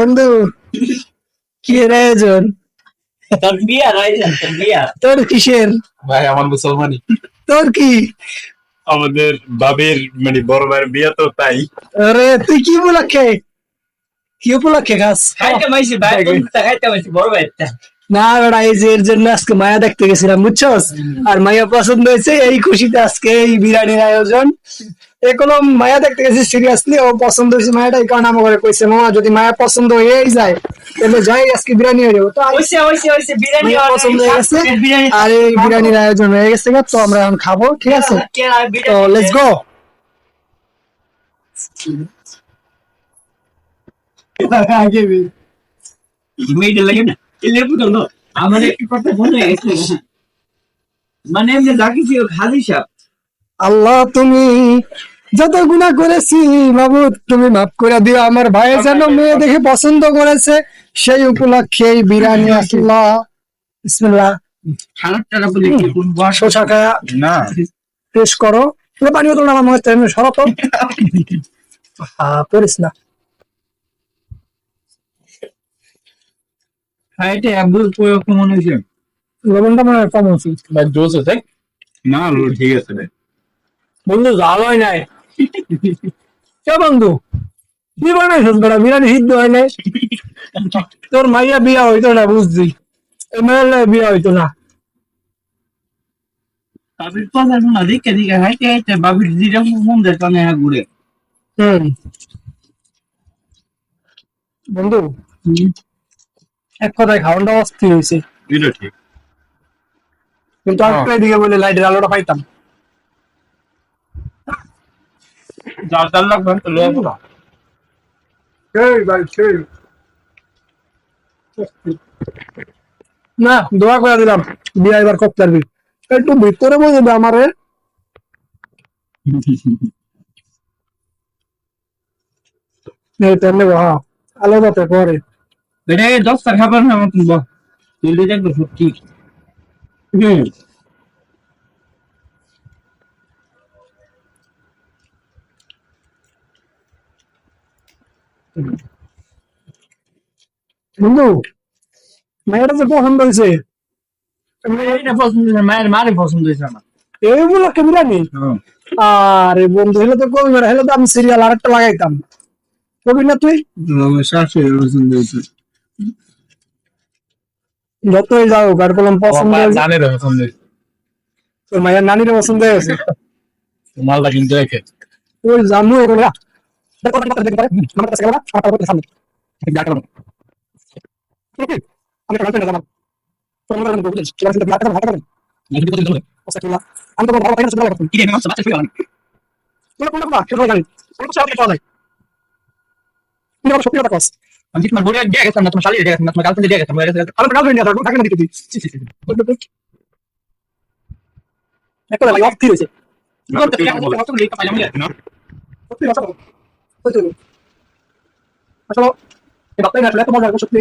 বন্ধু কি এর আয়োজন? তোর কিসের? ভাই আমার মুসলমানি। তোর কি? আমাদের বাবের মানে বড় ভাইয়ের বিয়ে তো তাই। আরে তুই কি উপলক্ষে? কি উপলক্ষে খাস? খাইতে মাইছি ভাই খাইতে মাইছি বড় ভাইটা না বেড়া এই যে এর জন্য আজকে মায়া দেখতে গেছিলাম বুঝছস? আর মায়া পছন্দ হয়েছে এই খুশিতে আজকে এই বিরিয়ানির আয়োজন। এ কোনো মায়া দেখতে গেছি সিরিয়াসলি ও পছন্দ হয়েছে মায়াটা এই কারণে ঘরে কইছে মামা যদি মায়া পছন্দ হয়েই যায় তাহলে যাই আজকে বিরিয়ানি হয়ে যাব। তো পছন্দ হয়ে গেছে আর এই বিরিয়ানির আয়োজন হয়ে গেছে তো আমরা এখন খাব ঠিক আছে? তো লেটস গো মেয়েটা লাগে না? আমার একটু কথা মনে গেছে মানে লাগিয়েছি ও খালি সাপ আল্লাহ তুমি যত গুণা করেছি বাবু তুমি মাফ করে দিও। আমার ভাই যেন মেয়ে দেখে পছন্দ করেছে সেই উপলক্ষে এই বিরিয়ানি আসলা বিসমিল্লাহ। না। টেস্ট করো। পুরো পানি বোতল আমার মনে হচ্ছে সরত হ্যাঁ করিস না। এটা একদম প্রয়োগ মনে হয়েছে। লবণটা মনে হয় কম হচ্ছে ভাই জোস আছে না ঠিক আছে রে বন্ধু জাল হয় নাই। কে বন্ধু? কি বানাইছিস বেড়া বিরিয়ানি সিদ্ধ হয় নাই? তোর মাইয়া বিয়া হইতো না বুঝছি। এমএলএ বিয়া হইতো না। বাবির কথা শোনা দেখে দেখে হাইতে হাইতে বাবির দিটা মন যায় কানে হ্যাঁ ঘুরে। হুম। বন্ধু এক কথায় খাওয়ানটা অস্থির হয়েছে। এটা ঠিক। কিন্তু আরেকটা দিকে বলে লাইটের আলোটা পাইতাম। যার যার লাগবে তো লো না সেই ভাই সেই। না দোয়া করে দিলাম। বিয়া এবার করতে পারবি। একটু ভিতরে বলবে আমারে। এই তেলে হ্যাঁ। আলাদাতে পরে এটা দশটা খাবার না মতন বল। তুই দেখব সত্যি হুম। বন্ধু মেয়েটা যে পছন্দ হয়েছে। এটা পছন্দ হয়েছে মায়ের মারে পছন্দ হয়েছে আমার। এই উপলক্ষে বিরিয়ানি আরে বন্ধু হলে তো কবি হলে তো আমি সিরিয়াল আরেকটা লাগাইতাম। কবি না তুই? শাশুড়ি পছন্দ হয়েছে। যতই যাও কার কলম পছন্দ হয়েছে জানে রে পছন্দ তোর মায়ের নানির পছন্দ হয়েছে মালটা কিন্তু রেখে ওই জানু এগুলো না আমি না তো ভালো পাইনা চিলা তুমি আমার সত্যি কথা কস। আমি তোমার বড় এক জায়গা না তোমার শালি জায়গা না তোমার গার্লফ্রেন্ড জায়গা তোমার আমি গার্লফ্রেন্ড নিয়ে থাকব থাকে না দিতে তুই একটা লাগে অফ হয়েছে সত্যি কথা বল। সত্যি বল। আসলে এই বাপ্তাই না আসলে এত মজা হবে সত্যি।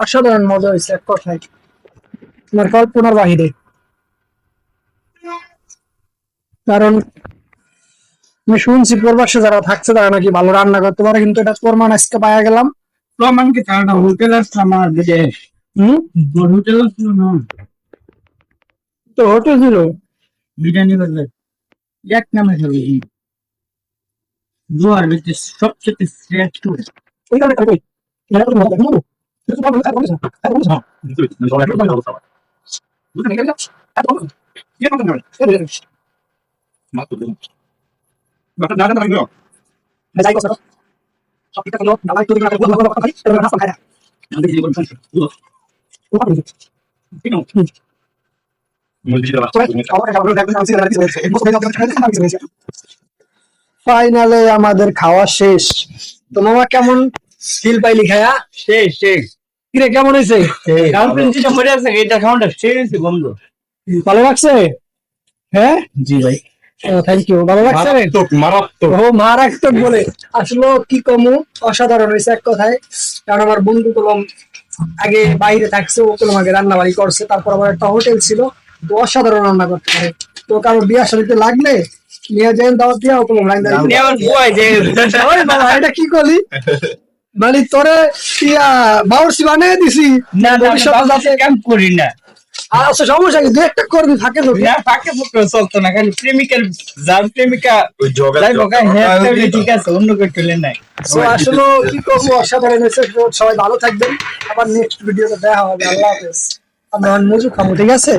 অসাধারণ মজা হয়েছে এক কথায়। তোমার কল্পনার বাহিরে। কারণ আমি শুনছি প্রবাসে যারা থাকছে তারা নাকি ভালো রান্না করতে পারে কিন্তু এটা প্রমাণ আজকে পাওয়া গেলাম। প্রমাণকে কারণ হোটেল আসছে আমার বিদেশ হম? হোটেল না? তো হোটেল ছিল? বিরিয়ানি করলে এক নামে খাবে সবচেয়ে শ্রেষ্ঠ। ওই ফাইনালে আমাদের খাওয়া শেষ তো মামা কেমন ফিল পাইলি খায়া শেষ শেষ কিরে কেমন হয়েছে খাওয়াটা শেষ বন্ধু ভালো লাগছে হ্যাঁ জি ভাই থ্যাংক ইউ ভালো লাগছে মারাত্মক ও মারাত্মক বলে। আসলে কি কমু অসাধারণ হয়েছে এক কথায়। কারণ আমার বন্ধু কলম আগে বাইরে থাকছে ও কলম আগে রান্না বাড়ি করছে তারপর আবার একটা হোটেল ছিল। তো অসাধারণ রান্না করতে পারে। তো কারও বিয়া শাড়িতে লাগলে নিয়ে যান দাওয়াত দিয়া ও কলম রান্না এটা কি করলি মানে তোরে বাউরসি বানিয়ে দিছি? না না আমি যাতে করি না। আচ্ছা সমস্যা কি? দু একটা করবি ফাঁকে ধরবি না ফাঁকে ফুকে চলতো না খালি প্রেমিকার যার প্রেমিকা ওই জগা যাই হোক হ্যাঁ ঠিক আছে অন্য কেউ চলে নাই। তো আসলে কি করব অসাধারণ হয়েছে সবাই ভালো থাকবেন। আবার নেক্সট ভিডিওতে দেখা হবে আল্লাহ হাফেজ। আমরা মজু খাব ঠিক আছে?